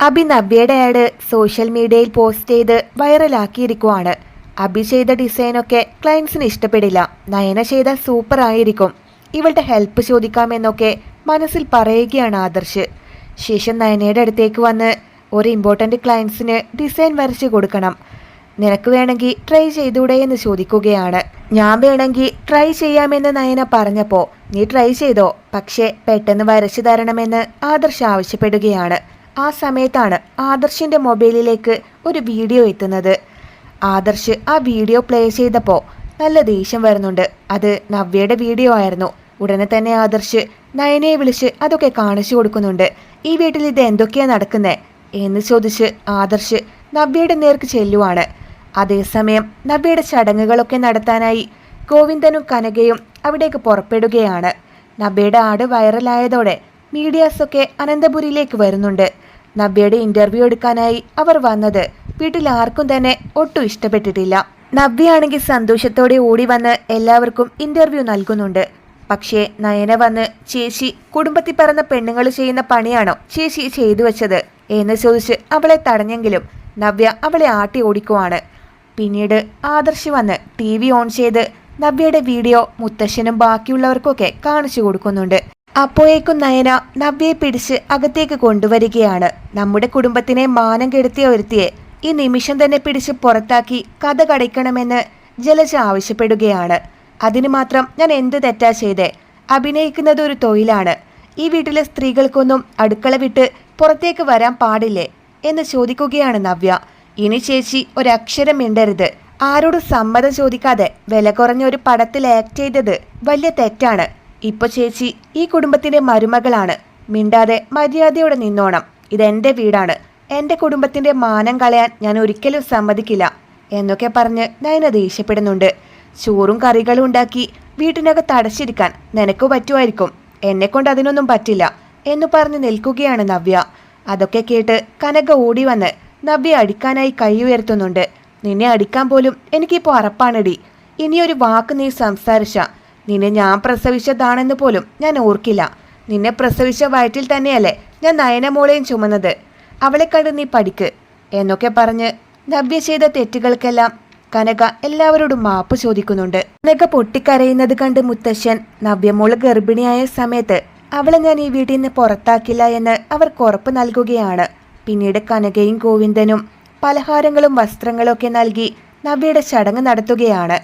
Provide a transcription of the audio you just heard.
അബി നവ്യയുടെ ad social മീഡിയയിൽ post ചെയ്ത് വൈറലാക്കിയിരിക്കുവാണ് അബി ചെയ്ത ഡിസൈനൊക്കെ ക്ലയൻസിന് ഇഷ്ടപ്പെടില്ല. നയന ചെയ്ത സൂപ്പർ ആയിരിക്കും. ഇവളുടെ ഹെൽപ്പ് ചോദിക്കാമെന്നൊക്കെ മനസ്സിൽ പറയുകയാണ് ആദർശ്. ശേഷം നയനയുടെ അടുത്തേക്ക് വന്ന് ഒരു ഇമ്പോർട്ടന്റ് ക്ലയൻസിന് ഡിസൈൻ വരച്ച് കൊടുക്കണം. നിനക്ക് വേണമെങ്കിൽ ട്രൈ ചെയ്തൂടെ എന്ന് ചോദിക്കുകയാണ്. ഞാൻ വേണമെങ്കിൽ ട്രൈ ചെയ്യാമെന്ന് നയന പറഞ്ഞപ്പോൾ നീ ട്രൈ ചെയ്തോ? പക്ഷേ പെട്ടെന്ന് വരച്ചു തരണമെന്ന് ആദർശ് ആവശ്യപ്പെടുകയാണ്. ആ സമയത്താണ് ആദർശിന്റെ മൊബൈലിലേക്ക് ഒരു വീഡിയോ എത്തുന്നത്. ആദർശ് ആ വീഡിയോ പ്ലേ ചെയ്തപ്പോൾ നല്ല ദേഷ്യം വരുന്നുണ്ട്. അത് നവ്യയുടെ വീഡിയോ ആയിരുന്നു. ഉടനെ തന്നെ ആദർശ് നയനയെ വിളിച്ച് അതൊക്കെ കാണിച്ചു കൊടുക്കുന്നുണ്ട്. ഈ വീട്ടിൽ ഇത് എന്തൊക്കെയാണ് നടക്കുന്നേ? എന്ന് ചോദിച്ച് ആദർശ് നവ്യയുടെ നേർക്ക് ചെല്ലുവാണ്. അതേസമയം നവ്യയുടെ ചടങ്ങുകളൊക്കെ നടത്താനായി ഗോവിന്ദനും കനകയും അവിടേക്ക് പുറപ്പെടുകയാണ്. നവ്യയുടെ ആട് വൈറലായതോടെ മീഡിയാസൊക്കെ അനന്തപുരിയിലേക്ക് വരുന്നുണ്ട്. നവ്യയുടെ ഇന്റർവ്യൂ എടുക്കാനായി അവർ വന്നത് വീട്ടിൽ ആർക്കും തന്നെ ഒട്ടും ഇഷ്ടപ്പെട്ടിട്ടില്ല. നവ്യയാണെങ്കിൽ സന്തോഷത്തോടെ ഓടി വന്ന് എല്ലാവർക്കും ഇന്റർവ്യൂ നൽകുന്നുണ്ട്. പക്ഷേ നയന വന്ന് ചേച്ചി കുടുംബത്തിൽ പറഞ്ഞ പെണ്ണുങ്ങൾ ചെയ്യുന്ന പണിയാണോ? ചേച്ചി ചെയ്തു വെച്ചത്? എന്ന് ചോദിച്ച് അവളെ തടഞ്ഞെങ്കിലും നവ്യ അവളെ ആട്ടി ഓടിക്കുവാണ്. പിന്നീട് ആദർശ് വന്ന് ടി വി ഓൺ ചെയ്ത് നവ്യയുടെ വീഡിയോ മുത്തശ്ശനും ബാക്കിയുള്ളവർക്കൊക്കെ കാണിച്ചു കൊടുക്കുന്നുണ്ട്. അപ്പോഴേക്കും നയന നവ്യയെ പിടിച്ച് അകത്തേക്ക് കൊണ്ടുവരികയാണ്. നമ്മുടെ കുടുംബത്തിനെ മാനം കെടുത്തിയ ഒരുത്തിയെ ഈ നിമിഷം തന്നെ പിടിച്ച് പുറത്താക്കി കഥ കടയ്ക്കണമെന്ന് ജലജ ആവശ്യപ്പെടുകയാണ്. അതിന് മാത്രം ഞാൻ എന്ത് തെറ്റാ ചെയ്തേ? അഭിനയിക്കുന്നത് ഒരു തൊഴിലാണ്. ഈ വീട്ടിലെ സ്ത്രീകൾക്കൊന്നും അടുക്കള വിട്ട് പുറത്തേക്ക് വരാൻ പാടില്ലേ? എന്ന് ചോദിക്കുകയാണ് നവ്യ. ഇനി ചേച്ചി ഒരക്ഷരം മിണ്ടരുത്. ആരോടും സമ്മതം ചോദിക്കാതെ വില കുറഞ്ഞ ഒരു പടത്തിൽ ആക്ട് ചെയ്തത് വലിയ തെറ്റാണ്. ഇപ്പൊ ചേച്ചി ഈ കുടുംബത്തിന്റെ മരുമകളാണ്. മിണ്ടാതെ മര്യാദയോടെ നിന്നോണം. ഇതെന്റെ വീടാണ്. എന്റെ കുടുംബത്തിന്റെ മാനം കളയാൻ ഞാൻ ഒരിക്കലും സമ്മതിക്കില്ല എന്നൊക്കെ പറഞ്ഞ് നയന ദേഷ്യപ്പെടുന്നുണ്ട്. ചോറും കറികളും ഉണ്ടാക്കി വീട്ടിനകത്ത് അടച്ചിരിക്കാൻ നിനക്ക് പറ്റുമായിരിക്കും. എന്നെ കൊണ്ട് അതിനൊന്നും പറ്റില്ല എന്ന് പറഞ്ഞ് നിൽക്കുകയാണ് നവ്യ. അതൊക്കെ കേട്ട് കനക ഓടി വന്ന് നവ്യ അടിക്കാനായി കൈ ഉയർത്തുന്നുണ്ട്. നിന്നെ അടിക്കാൻ പോലും എനിക്കിപ്പോൾ അറപ്പാണടി. ഇനിയൊരു വാക്ക് നീ സംസാരിച്ച നിന്നെ ഞാൻ പ്രസവിച്ചതാണെന്ന് പോലും ഞാൻ ഓർക്കില്ല. നിന്നെ പ്രസവിച്ച വയറ്റിൽ തന്നെയല്ലേ ഞാൻ നയനമോളെയും ചുമന്നത്. അവളെ കണ്ട് നീ പഠിക്ക് എന്നൊക്കെ പറഞ്ഞ് നവ്യ ചെയ്ത തെറ്റുകൾക്കെല്ലാം കനക എല്ലാവരോടും മാപ്പ് ചോദിക്കുന്നുണ്ട്. കനക പൊട്ടിക്കരയുന്നത് കണ്ട് മുത്തശ്ശൻ നവ്യമോൾ ഗർഭിണിയായ സമയത്ത് അവളെ ഞാൻ ഈ വീട്ടിൽ നിന്ന് പുറത്താക്കില്ല എന്ന് അവർക്ക് ഉറപ്പ് നൽകുകയാണ്. പിന്നീട് കനകയും ഗോവിന്ദനും പലഹാരങ്ങളും വസ്ത്രങ്ങളും ഒക്കെ നൽകി നവ്യയുടെ ചടങ്ങ് നടത്തുകയാണ്.